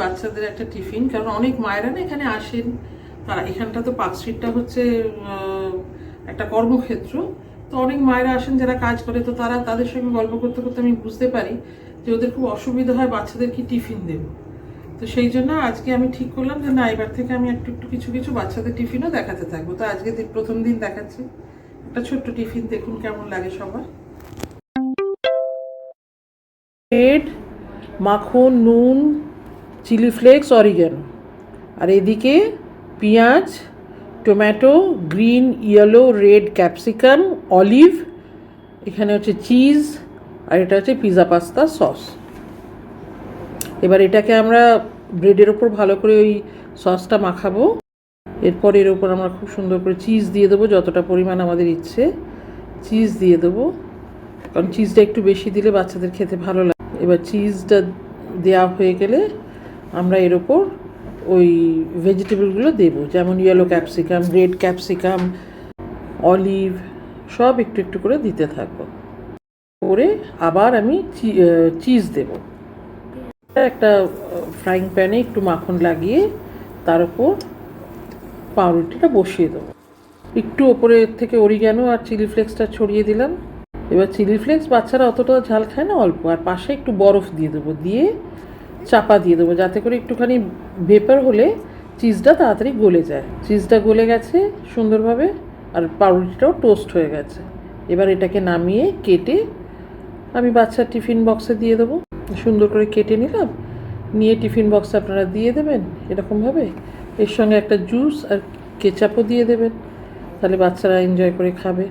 বাচ্চাদের একটা টিফিন, কারণ অনেক মায়েরা না এখানে আসেন। তারা এখানটা তো পার্ক স্ট্রিটটা হচ্ছে একটা কর্মক্ষেত্র। তো অনেক মায়েরা আসেন, যারা কাজ করে, তো তারা তাদের সঙ্গে গল্প করতে করতে আমি বুঝতে পারি যে ওদের খুব অসুবিধা হয় বাচ্চাদের কি টিফিন দেবো। তো সেই জন্য আজকে আমি ঠিক করলাম যে না, এবার থেকে আমি একটু একটু কিছু কিছু বাচ্চাদের টিফিনও দেখাতে থাকব। তো আজকে প্রথম দিন দেখাচ্ছি। একটা ছোট্ট টিফিন, দেখুন কেমন লাগে সবার। মাখন, নুন, চিলি ফ্লেক্স, অরিগানো। আর এদিকে পেঁয়াজ, tomato, green, yellow, red capsicum, olive, এখানে হচ্ছে চিজ, আর এটা হচ্ছে পিৎজা পাস্তা সস। এবার এটাকে আমরা ব্রেডের ওপর ভালো করে ওই সসটা মাখাবো। এরপর এর ওপর আমরা খুব সুন্দর করে চিজ দিয়ে দেবো, যতটা পরিমাণ আমাদের ইচ্ছে। চিজ দিয়ে দেবো, কারণ চিজটা একটু বেশি দিলে বাচ্চাদের খেতে ভালো লাগে। এবার চিজটা দেওয়া হয়ে গেলে আমরা এর ওপর ওই ভেজিটেবলগুলো দেবো, যেমন yellow capsicum red capsicum olive সব একটু একটু করে দিতে থাকব। করে আবার আমি চিজ দেবো। একটা ফ্রাইং প্যানে একটু মাখন লাগিয়ে তার উপর পাউরুটিটা বসিয়ে দেবো। একটু ওপরের থেকে অরিগ্যানো আর চিলি ফ্লেক্সটা ছড়িয়ে দিলাম। এবার চিলি ফ্লেক্স বাচ্চারা অতটা ঝাল খায় না, অল্প। আর পাশে একটু বরফ দিয়ে দেবো, দিয়ে চাপা দিয়ে দেবো, যাতে করে একটুখানি ভেপার হলে চিজটা তাড়াতাড়ি গলে যায়। চিজটা গলে গেছে সুন্দরভাবে, আর পাউরুটিটাও টোস্ট হয়ে গেছে। এবার এটাকে নামিয়ে কেটে আমি বাচ্চার টিফিন বক্সে দিয়ে দেবো। সুন্দর করে কেটে নিলাম, নিয়ে টিফিন বক্সে আপনারা দিয়ে দেবেন, এরকমভাবে। এর সঙ্গে একটা জুস আর কেচাপও দিয়ে দেবেন, তাহলে বাচ্চারা এনজয় করে খাবে।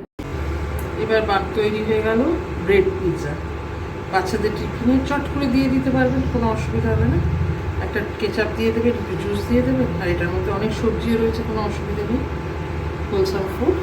এবার বাপ তৈরি হয়ে গেল ব্রেড পিৎজা বাচ্চাদের টিফিনে চট করে দিয়ে দিতে পারবেন, কোনো অসুবিধা হবে না। একটা কেচাপ দিয়ে দেবেন, একটু জুস দিয়ে দেবেন, আর এটার মধ্যে অনেক সবজিও রয়েছে, কোনো অসুবিধা নেই। Wholesome food